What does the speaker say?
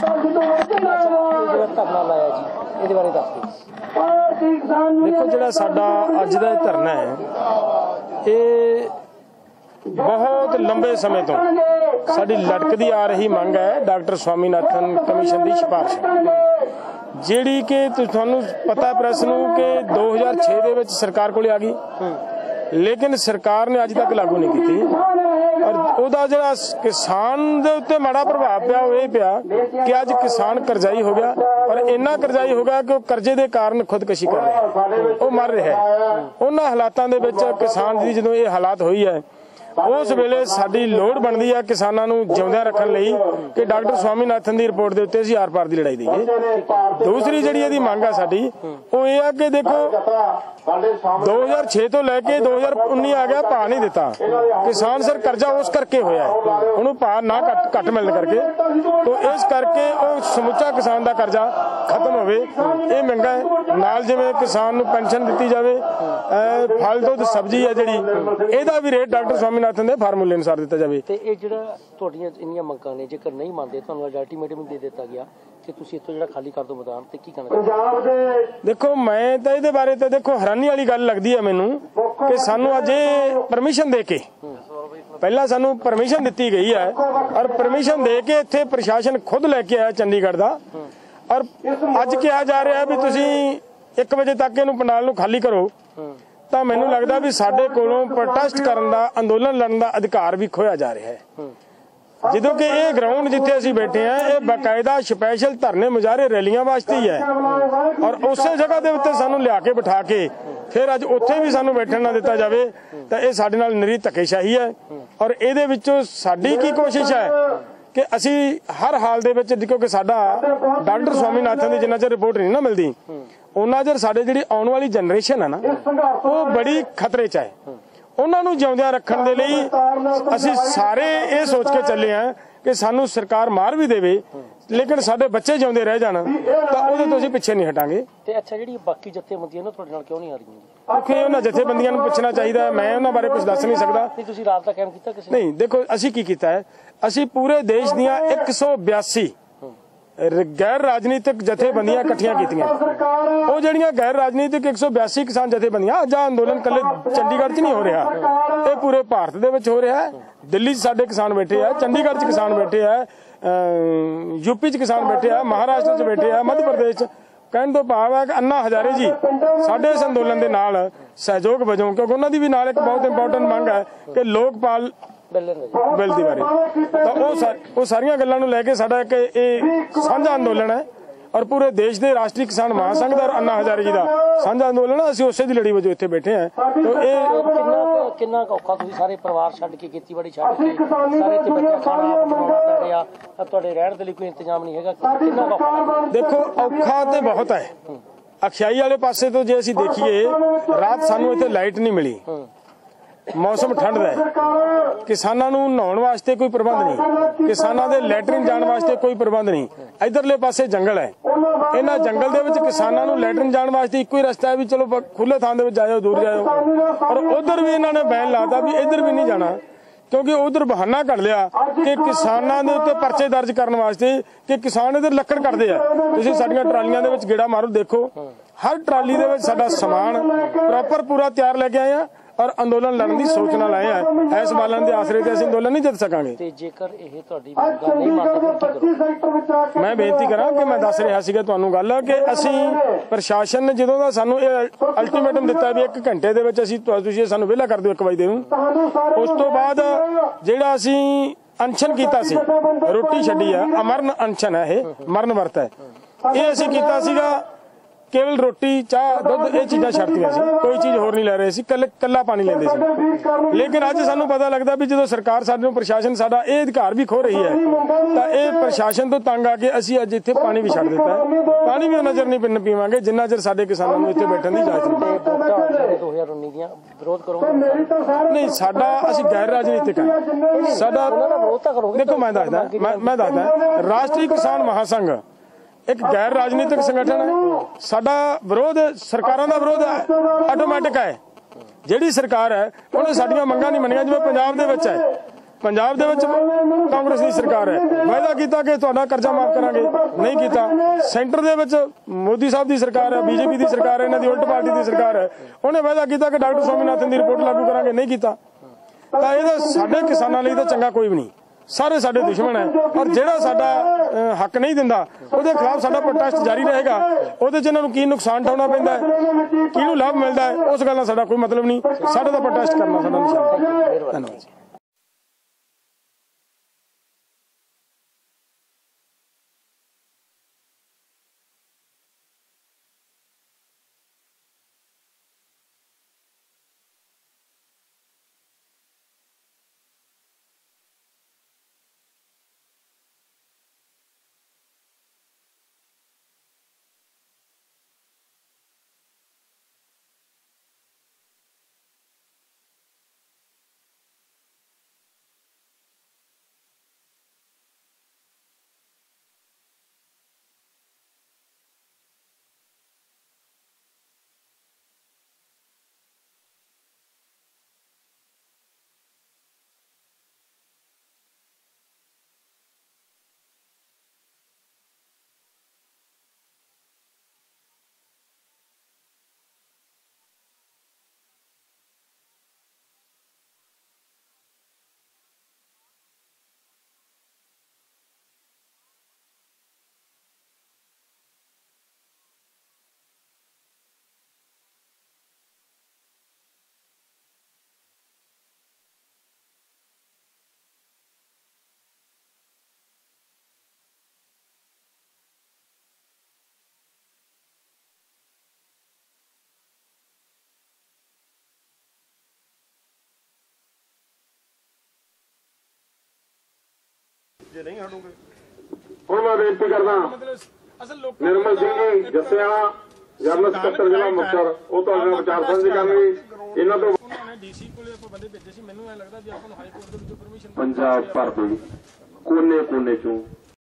ਜਿਹੜਾ ਧਰਨਾ ਲਾਇਆ ਜੀ ਇਹਦੇ ਬਾਰੇ ਦੱਸ ਦਿਓ ਦੇਖੋ ਜਿਹੜਾ ਸਾਡਾ ਅੱਜ ਦਾ ਇਹ ਧਰਨਾ ਹੈ ਇਹ ਬਹੁਤ ਲੰਬੇ ਸਮੇਂ ਤੋਂ ਸਾਡੀ ਲਟਕਦੀ ਆ ਰਹੀ ਮੰਗ ਹੈ ਡਾਕਟਰ ਸਵਾਮੀਨਾਥਨ ਕਮਿਸ਼ਨ ਦੀ ਸਿਫਾਰਿਸ਼। ਜਿਹੜੀ ਕਿ ਤੁਹਾਨੂੰ ਪਤਾ ਪ੍ਰੈਸ ਨੂੰ ਕਿ 2006 ਦੇ ਵਿੱਚ ਸਰਕਾਰ ਕੋਲੇ ਆ ਗਈ ਲੇਕਿਨ ਸਰਕਾਰ ਨੇ ਅੱਜ ਤੱਕ ਲਾਗੂ ਨਹੀਂ ਕੀਤੀ। ਉਹਦਾ ਜਿਹੜਾ ਕਿਸਾਨ ਦੇ ਉੱਤੇ ਮਾੜਾ ਪ੍ਰਭਾਵ ਪਿਆ, ਉਹ ਇਹ ਪਿਆ ਕਿ ਅੱਜ ਕਿਸਾਨ ਕਰਜ਼ਾਈ ਹੋ ਗਿਆ ਔਰ ਇੰਨਾ ਕਰਜ਼ਾਈ ਹੋ ਗਿਆ ਕਿ ਉਹ ਕਰਜ਼ੇ ਦੇ ਕਾਰਨ ਖੁਦਕਸ਼ੀ ਕਰ ਰਿਹਾ ਉਹ ਮਰ ਰਿਹਾ ਉਹਨਾਂ ਹਾਲਾਤਾਂ ਦੇ ਵਿੱਚ ਕਿਸਾਨ ਦੀ ਜਦੋਂ ਇਹ ਹਾਲਾਤ ਹੋਈ ਹੈ ਉਸ ਵੇਲੇ ਸਾਡੀ ਲੋੜ ਬਣਦੀ ਹੈ ਕਿਸਾਨਾਂ ਨੂੰ ਜਿਉਂਦਿਆਂ ਰੱਖਣ ਲਈ ਕਿ ਡਾਕਟਰ ਸਵਾਮੀਨਾਥਨ ਦੀ ਰਿਪੋਰਟ ਦੇ ਉੱਤੇ ਅਸੀਂ ਆਰ-ਪਾਰ ਦੀ ਲੜਾਈ ਦੇਈਏ। ਦੂਸਰੀ ਜਿਹੜੀ ਇਹਦੀ ਮੰਗ ਆ ਸਾਡੀ, ਉਹ ਇਹ ਆ ਕਿ ਦੇਖੋ 2006 ਤੋਂ ਲੈ ਕੇ 2019 ਆ ਗਿਆ, ਭਾਅ ਨਹੀਂ ਦਿੱਤਾ। ਕਿਸਾਨ ਸਰ ਕਰਜ਼ਾ ਉਸ ਕਰਕੇ ਹੋਇਆ ਉਹਨੂੰ ਭਾਅ ਨਾ ਘੱਟ ਮਿਲਣ ਕਰਕੇ। ਤੋਂ ਇਸ ਕਰਕੇ ਉਹ ਸਮੁੱਚਾ ਕਿਸਾਨ ਦਾ ਕਰਜ਼ਾ ਖਤਮ ਹੋਵੇ। ਇਹ ਮੰਗਾ ਹੈ। ਨਾਲ ਜਿਵੇਂ ਕਿਸਾਨ ਨੂੰ ਪੈਨਸ਼ਨ ਦਿੱਤੀ ਜਾਵੇ ਫਲ, ਦੁੱਧ, ਸਬਜ਼ੀ ਹੈ ਜਿਹੜੀ, ਇਹਦਾ ਵੀ ਰੇਟ ਡਾਕਟਰ ਸਵਾਮੀਨਾਥਨ ਦੇ ਫਾਰਮੂਲੇ ਅਨੁਸਾਰ ਦਿੱਤਾ ਜਾਵੇ। ਤੇ ਇਹ ਜਿਹੜਾ ਤੁਹਾਡੀਆਂ ਇੰਨੀਆਂ ਮੰਗਾਂ ਨੇ ਜੇਕਰ ਨਹੀਂ ਮੰਨਦੇ ਤੁਹਾਨੂੰ ਅੱਜ ਅਲਟੀਮੇਟਮ ਦੇ ਦਿੱਤਾ ਗਿਆ ਕਿ ਤੁਸੀਂ ਇੱਥੋਂ ਜਿਹੜਾ ਖਾਲੀ ਕਰ ਦਿਓ ਮੈਦਾਨ ਤੇ ਕੀ ਕਰਨਾ ਚਾਹੁੰਦੇ ਦੇਖੋ ਮੈਂ ਤਾਂ ਇਹਦੇ ਬਾਰੇ ਤਾਂ ਦੇਖੋ ਹੈਰਾਨੀ ਵਾਲੀ ਗੱਲ ਲੱਗਦੀ ਹੈ ਮੈਨੂੰ ਕਿ ਸਾਨੂੰ ਅੱਜ ਇਹ ਪਰਮਿਸ਼ਨ ਦੇ ਕੇ ਪਹਿਲਾਂ ਸਾਨੂੰ ਪਰਮਿਸ਼ਨ ਦਿੱਤੀ ਗਈ ਹੈ ਔਰ ਪਰਮਿਸ਼ਨ ਦੇ ਕੇ ਇੱਥੇ ਪ੍ਰਸ਼ਾਸਨ ਖੁਦ ਲੈ ਕੇ ਆਇਆ ਚੰਡੀਗੜ੍ਹ ਦਾ। ਔਰ ਅੱਜ ਕਿਹਾ ਜਾ ਰਿਹਾ ਵੀ ਤੁਸੀਂ 1 ਵਜੇ ਤੱਕ ਇਹਨੂੰ ਪੰਡਾਲ ਨੂੰ ਖਾਲੀ ਕਰੋ। ਤਾਂ ਮੈਨੂੰ ਲੱਗਦਾ ਵੀ ਸਾਡੇ ਕੋਲੋਂ ਪ੍ਰੋਟੈਸਟ ਕਰਨ ਦਾ ਅੰਦੋਲਨ ਲੜਨ ਦਾ ਅਧਿਕਾਰ ਵੀ ਖੋਇਆ ਜਾ ਰਿਹਾ ਹੈ। ਜਦੋਂ ਕਿ ਇਹ ਗਰਾਊਂਡ ਜਿੱਥੇ ਅਸੀਂ ਬੈਠੇ ਆ ਇਹ ਬਕਾਇਦਾ ਸਪੈਸ਼ਲ ਧਰਨੇ ਮੁਜ਼ਾਹਰੇ ਰੈਲੀਆਂ ਵਾਸਤੇ ਹੀ ਹੈ। ਔਰ ਉਸੇ ਜਗ੍ਹਾ ਦੇ ਉੱਤੇ ਸਾਨੂੰ ਲਿਆ ਕੇ ਬਿਠਾ ਕੇ ਫਿਰ ਅੱਜ ਉੱਥੇ ਵੀ ਸਾਨੂੰ ਬੈਠਣ ਨਾ ਦਿੱਤਾ ਜਾਵੇ ਤਾਂ ਇਹ ਸਾਡੇ ਨਾਲ ਨਿਰੀ ਧੱਕੇਸ਼ਾਹੀ ਹੈ। ਔਰ ਇਹਦੇ ਵਿੱਚੋਂ ਸਾਡੀ ਕੀ ਕੋਸ਼ਿਸ਼ ਹੈ ਕਿ ਅਸੀਂ ਹਰ ਹਾਲ ਦੇ ਵਿੱਚ ਕਿਉਂਕਿ ਸਾਡਾ ਡਾਕਟਰ ਸਵਾਮੀਨਾਥਨ ਦੀ ਜਿੰਨਾ ਚਿਰ ਰਿਪੋਰਟ ਨਹੀਂ ਨਾ ਮਿਲਦੀ ਉਹਨਾਂ ਚਿਰ ਸਾਡੇ ਜਿਹੜੀ ਆਉਣ ਵਾਲੀ ਜਨਰੇਸ਼ਨ ਹੈ ਨਾ ਉਹ ਬੜੀ ਖਤਰੇ 'ਚ ਹੈ ਉਹਨਾਂ ਨੂੰ ਜਿਉਂਦਿਆਂ ਰੱਖਣ ਦੇ ਲਈ ਅਸੀਂ ਸਾਰੇ ਇਹ ਸੋਚ ਕੇ ਚੱਲੇ ਆ ਕਿ ਸਾਨੂੰ ਸਰਕਾਰ ਮਾਰ ਵੀ ਦੇਵੇ ਲੇਕਿਨ ਸਾਡੇ ਬੱਚੇ ਜਿਉਂਦੇ ਰਹਿ ਜਾਣ ਤਾਂ ਉਹਦੇ ਤੋਂ ਅਸੀਂ ਪਿੱਛੇ ਨਹੀਂ ਹਟਾਂਗੇ। ਤੇ ਅੱਛਾ ਜਿਹੜੀ ਬਾਕੀ ਜਥੇਬੰਦੀਆਂ ਨੇ ਤੁਹਾਡੇ ਨਾਲ ਕਿਉਂ ਨਹੀਂ ਆ ਰਹੀਆਂ ਕਿਉਂਕਿ ਉਹਨਾਂ ਜਥੇਬੰਦੀਆਂ ਨੂੰ ਪੁੱਛਣਾ ਚਾਹੀਦਾ ਹੈ। ਮੈਂ ਉਹਨਾਂ ਬਾਰੇ ਕੁਝ ਦੱਸ ਨਹੀਂ ਸਕਦਾ। ਨਹੀਂ ਤੁਸੀਂ ਰਾਤ ਦਾ ਕਾਇਮ ਕੀਤਾ ਕਿਸੇ ਨਹੀਂ ਦੇਖੋ ਅਸੀਂ ਕੀ ਕੀਤਾ ਹੈ? ਅਸੀਂ ਪੂਰੇ ਦੇਸ਼ ਦੀਆਂ 182 ਰ- ਗੈਰ ਰਾਜਨੀਤਿਕ ਜਥੇਬੰਦੀਆਂ ਇਕੱਠੀਆਂ ਕੀਤੀਆਂ। ਉਹ ਜਿਹੜੀਆਂ ਗੈਰ ਰਾਜਨੀਤਿਕ 182 ਕਿਸਾਨ ਜਥੇਬੰਦੀਆਂ ਅੱਜ ਅੰਦੋਲਨ ਕੱਲੇ ਚੰਡੀਗੜ੍ਹ 'ਚ ਨਹੀਂ ਹੋ ਰਿਹਾ। ਇਹ ਪੂਰੇ ਭਾਰਤ ਦੇ ਵਿੱਚ ਹੋ ਰਿਹਾ ਹੈ। ਦਿੱਲੀ 'ਚ ਸਾਡੇ ਕਿਸਾਨ ਬੈਠੇ ਆ ਚੰਡੀਗੜ੍ਹ 'ਚ ਕਿਸਾਨ ਬੈਠੇ ਆ ਯੂਪੀ 'ਚ ਕਿਸਾਨ ਬੈਠੇ ਆ ਮਹਾਰਾਸ਼ਟਰ 'ਚ ਬੈਠੇ ਆ ਮੱਧ ਪ੍ਰਦੇਸ਼ 'ਚ। ਕਹਿਣ ਤੋਂ ਭਾਵ ਹੈ ਕਿ ਅੰਨਾ ਹਜ਼ਾਰੇ ਜੀ ਸਾਡੇ ਇਸ ਅੰਦੋਲਨ ਦੇ ਨਾਲ ਸਹਿਯੋਗ ਵਜੋਂ ਕਿਉਂਕਿ ਉਹਨਾਂ ਦੀ ਵੀ ਨਾਲ ਇੱਕ ਬਹੁਤ ਇੰਪੋਰਟੈਂਟ ਮੰਗ ਹੈ ਕਿ ਲੋਕਪਾਲ ਬਿੱਲ ਦੀ ਬਾਰੇ ਤਾਂ ਉਹ ਉਹ ਸਾਰੀਆਂ ਗੱਲਾਂ ਨੂੰ ਲੈ ਕੇ ਸਾਡਾ ਇੱਕ ਇਹ ਸਾਂਝਾ ਅੰਦੋਲਨ ਹੈ ਔਰ ਪੂਰੇ ਦੇਸ਼ ਦੇ ਰਾਸ਼ਟਰੀ ਕਿਸਾਨ ਮਹਾਸੰਘ ਦਾ ਔਰ ਅੰਨਾ ਹਜ਼ਾਰੇ ਜੀ ਦਾ ਸਾਂਝਾ ਅੰਦੋਲਨ ਹੈ। ਅਸੀਂ ਉਸੇ ਦੀ ਲੜੀ ਵਜੋਂ ਇੱਥੇ ਬੈਠੇ ਹਾਂ। ਤਾਂ ਇਹ ਕਿੰਨਾ ਕਿੰਨਾ ਔਖਾ ਤੁਸੀਂ ਸਾਰੇ ਪਰਿਵਾਰ ਛੱਡ ਕੇ ਖੇਤੀਬਾੜੀ ਛੱਡ ਕੇ ਸਾਰੇ ਇੱਥੇ ਬੱਚਾ ਖਾਣਾ ਬਣਾਉਣਾ ਪੈ ਰਿਹਾ ਤਾਂ ਤੁਹਾਡੇ ਰਹਿਣ ਦੇ ਲਈ ਕੋਈ ਇੰਤਜ਼ਾਮ ਨਹੀਂ ਹੈਗਾ? ਕਿੰਨਾ ਔਖਾ? ਦੇਖੋ ਔਖਾ ਤੇ ਬਹੁਤ ਹੈ। ਅਖਿਆਈ ਵਾਲੇ ਪਾਸੇ ਤੋਂ ਜੇ ਅਸੀਂ ਦੇਖੀਏ ਰਾਤ ਸਾਨੂੰ ਇੱਥੇ ਲਾਈਟ ਨਹੀਂ ਮਿਲੀ। ਮੌਸਮ ਠੰਡ ਦਾ ਹੈ। ਕਿਸਾਨਾਂ ਨੂੰ ਨਹਾਉਣ ਵਾਸਤੇ ਕੋਈ ਪ੍ਰਬੰਧ ਨਹੀਂ। ਕਿਸਾਨਾਂ ਦੇ ਲੈਟਰਿਨ ਜਾਣ ਵਾਸਤੇ ਕੋਈ ਪ੍ਰਬੰਧ ਨਹੀਂ। ਇਧਰਲੇ ਪਾਸੇ ਜੰਗਲ ਹੈ। ਇਹਨਾਂ ਜੰਗਲ ਦੇ ਵਿੱਚ ਕਿਸਾਨਾਂ ਨੂੰ ਲੈਟਰਿਨ ਜਾਣ ਵਾਸਤੇ ਇੱਕੋ ਹੀ ਰਸਤਾ ਹੈ ਵੀ ਚਲੋ ਖੁੱਲੇ ਥਾਂ ਦੇ ਵਿੱਚ ਜਾਇਓ, ਦੂਰ ਜਾਇਓ। ਔਰ ਉਧਰ ਵੀ ਇਹਨਾਂ ਨੇ ਬੈਨ ਲਾਤਾ ਵੀ ਇਧਰ ਵੀ ਨਹੀਂ ਜਾਣਾ। ਕਿਉਂਕਿ ਉਧਰ ਬਹਾਨਾ ਕੱਢ ਲਿਆ ਕਿ ਕਿਸਾਨਾਂ ਦੇ ਉੱਤੇ ਪਰਚੇ ਦਰਜ ਕਰਨ ਵਾਸਤੇ ਕਿ ਕਿਸਾਨ ਇਧਰ ਲੱਕੜ ਕੱਢਦੇ ਆ। ਤੁਸੀਂ ਸਾਡੀਆਂ ਟਰਾਲੀਆਂ ਦੇ ਵਿੱਚ ਗੇੜਾ ਮਾਰੋ, ਦੇਖੋ। ਹਰ ਟਰਾਲੀ ਦੇ ਵਿੱਚ ਸਾਡਾ ਸਮਾਨ ਪ੍ਰੋਪਰ ਪੂਰਾ ਤਿਆਰ ਲੈ ਕੇ ਆਏ ਆ। ਔਰ ਅੰਦੋਲਨ ਲੜਨ ਦੀ ਸੋਚ ਨਾਲ ਆਏ ਆ ਇਸ ਬਾਲਣ ਦੇ ਆਸਰੇ ਤੇ ਅਸੀਂ ਅੰਦੋਲਨ ਨਹੀਂ ਜਿੱਤ ਸਕਾਂਗੇ। ਤੇ ਜੇਕਰ ਇਹ ਤੁਹਾਡੀ ਮੰਗਾਂ ਨਹੀਂ ਮੰਨਦਾ ਮੈਂ ਬੇਨਤੀ ਕਰਾਂ ਕਿ ਮੈਂ ਦੱਸ ਰਿਹਾ ਸੀਗਾ ਤੁਹਾਨੂੰ ਗੱਲ ਕਿ ਅਸੀਂ ਪ੍ਰਸ਼ਾਸਨ ਨੇ ਜਦੋਂ ਦਾ ਸਾਨੂੰ ਇਹ ਅਲਟੀਮੇਟਮ ਦਿੱਤਾ ਵੀ 1 ਘੰਟੇ ਦੇ ਵਿੱਚ ਅਸੀਂ ਤੁਸੀਂ ਸਾਨੂੰ ਵਿਹਲਾ ਕਰ ਦਿਓ 1 ਵਜੇ ਨੂੰ ਉਸ ਤੋਂ ਬਾਅਦ ਜਿਹੜਾ ਅਸੀਂ ਅਨਸ਼ਨ ਕੀਤਾ ਸੀ ਰੋਟੀ ਛੱਡੀ ਆ ਅਮਰਨ ਅਨਸ਼ਨ ਹੈ ਇਹ ਮਰਨ ਵਰਤ ਹੈ। ਇਹ ਅਸੀਂ ਕੀਤਾ ਸੀਗਾ ਕੇਵਲ ਰੋਟੀ, ਚਾਹ, ਦੁੱਧ, ਇਹ ਚੀਜ਼ਾਂ ਛੱਡਤੀਆਂ ਸੀ। ਕੋਈ ਚੀਜ਼ ਹੋਰ ਨਹੀਂ ਲੈ ਰਹੇ ਸੀ। ਕੱਲੇ ਕੱਲਾ ਪਾਣੀ ਲੈਂਦੇ ਸੀ। ਲੇਕਿਨ ਅੱਜ ਸਾਨੂੰ ਪਤਾ ਲੱਗਦਾ ਵੀ ਜਦੋਂ ਸਰਕਾਰ ਸਾਡੇ ਨੂੰ, ਪ੍ਰਸ਼ਾਸਨ ਸਾਡਾ, ਇਹ ਅਧਿਕਾਰ ਵੀ ਖੋ ਰਹੀ ਹੈ, ਤਾਂ ਇਹ ਪ੍ਰਸ਼ਾਸਨ ਤੋਂ ਤੰਗ ਆ ਕੇ ਅਸੀਂ ਅੱਜ ਇੱਥੇ ਪਾਣੀ ਵੀ ਛੱਡ ਦਿੱਤਾ ਪਾਣੀ ਵੀ ਉਹਨਾਂ ਚਿਰ ਨਹੀਂ ਪੀਣ ਪੀਵਾਂਗੇ, ਜਿੰਨਾ ਚਿਰ ਸਾਡੇ ਕਿਸਾਨਾਂ ਨੂੰ ਇੱਥੇ ਬੈਠਣ ਦੀ ਇਜਾਜ਼ਤ ਨਹੀਂ। 2019 ਦੀਆਂ ਵਿਰੋਧ ਕਰੋਗੇ ਨਹੀਂ, ਸਾਡਾ ਅਸੀਂ ਗੈਰ ਰਾਜਨੀਤਿਕ ਹਾਂ। ਸਾਡਾ ਵਿਰੋਧ ਤਾਂ ਕਰੋਗੇ ਦੇਖੋ, ਮੈਂ ਦੱਸਦਾ, ਮੈਂ ਮੈਂ ਦੱਸਦਾ, ਰਾਸ਼ਟਰੀ ਕਿਸਾਨ ਮਹਾਸੰਘ ਇੱਕ ਗੈਰ ਰਾਜਨੀਤਿਕ ਸੰਗਠਨ ਹੈ। ਸਾਡਾ ਵਿਰੋਧ ਸਰਕਾਰਾਂ ਦਾ ਵਿਰੋਧ ਆਟੋਮੈਟਿਕ ਹੈ। ਜਿਹੜੀ ਸਰਕਾਰ ਹੈ, ਉਹਨੇ ਸਾਡੀਆਂ ਮੰਗਾਂ ਨਹੀਂ ਮੰਨੀਆਂ। ਜਿਵੇਂ ਪੰਜਾਬ ਦੇ ਵਿੱਚ ਹੈ। ਪੰਜਾਬ ਦੇ ਵਿੱਚ ਕਾਂਗਰਸ ਦੀ ਸਰਕਾਰ ਹੈ। ਵਾਅਦਾ ਕੀਤਾ ਕਿ ਤੁਹਾਡਾ ਕਰਜ਼ਾ ਮਾਫ ਕਰਾਂਗੇ। ਨਹੀਂ ਕੀਤਾ। ਸੈਂਟਰ ਦੇ ਵਿੱਚ ਮੋਦੀ ਸਾਹਿਬ ਦੀ ਸਰਕਾਰ ਹੈ, ਬੀਜੇਪੀ ਦੀ ਸਰਕਾਰ ਹੈ, ਇਹਨਾਂ ਦੀ ਉਲਟ ਪਾਰਟੀ ਦੀ ਸਰਕਾਰ ਹੈ। ਉਹਨੇ ਵਾਅਦਾ ਕੀਤਾ ਕਿ ਡਾਕਟਰ ਸਵਾਮੀਨਾਥਨ ਦੀ ਰਿਪੋਰਟ ਲਾਗੂ ਕਰਾਂਗੇ। ਨਹੀਂ ਕੀਤਾ। ਤਾਂ ਇਹਦਾ ਸਾਡੇ ਕਿਸਾਨਾਂ ਲਈ ਤਾਂ ਚੰਗਾ ਕੋਈ ਵੀ ਨਹੀਂ। ਸਾਰੇ ਸਾਡੇ ਦੁਸ਼ਮਣ ਹੈ। ਔਰ ਜਿਹੜਾ ਸਾਡਾ ਹੱਕ ਨਹੀਂ ਦਿੰਦਾ, ਉਹਦੇ ਖਿਲਾਫ ਸਾਡਾ ਪ੍ਰੋਟੈਸਟ ਜਾਰੀ ਰਹੇਗਾ। ਉਹਦੇ ਚ ਇਹਨਾਂ ਨੂੰ ਕੀ ਨੁਕਸਾਨ ਉਠਾਉਣਾ ਪੈਂਦਾ ਹੈ? ਕਿਹਨੂੰ ਲਾਭ ਮਿਲਦਾ ਹੈ? ਉਸ ਗੱਲ ਨਾਲ ਸਾਡਾ ਕੋਈ ਮਤਲਬ ਨਹੀਂ। ਸਾਡਾ ਤਾਂ ਪ੍ਰੋਟੈਸਟ ਕਰਨਾ ਸਾਡਾ ਨਿਸ਼ਾਨ ਧੰਨਵਾਦ ਜੀ ਹੁਣ ਮੈਂ ਬੇਨਤੀ ਕਰਦਾ ਅਸਲ ਲੋਕ ਨਿਰਮਲ ਸਿੰਘ ਜੀ ਜੱਸਿਆਲਾ ਜਨਰਲ ਸਕੱਤਰ ਜ਼ਿਲ੍ਹਾ ਮੁਕਤਸਰ ਉਹ ਤੁਹਾਡੇ ਨਾਲ ਵਿਚਾਰ ਸਾਂਝੇ ਕਰਨਗੇ ਇਹਨਾਂ ਤੋਂ ਉਹਨਾਂ ਨੇ ਡੀਸੀ ਕੋਲੇ ਆਪਾਂ ਬੰਦੇ ਭੇਜੇ ਸੀ। ਮੈਨੂੰ ਐ ਲੱਗਦਾ ਵੀ ਆਪਾਂ ਨੂੰ ਹਾਈ ਕੋਰਟ ਦੇ ਵਿੱਚੋਂ ਪਰਮਿਸ਼ਨ ਪੰਜਾਬ ਭਰ ਦੇ ਕੋਨੇ ਕੋਨੇ ਚੋਂ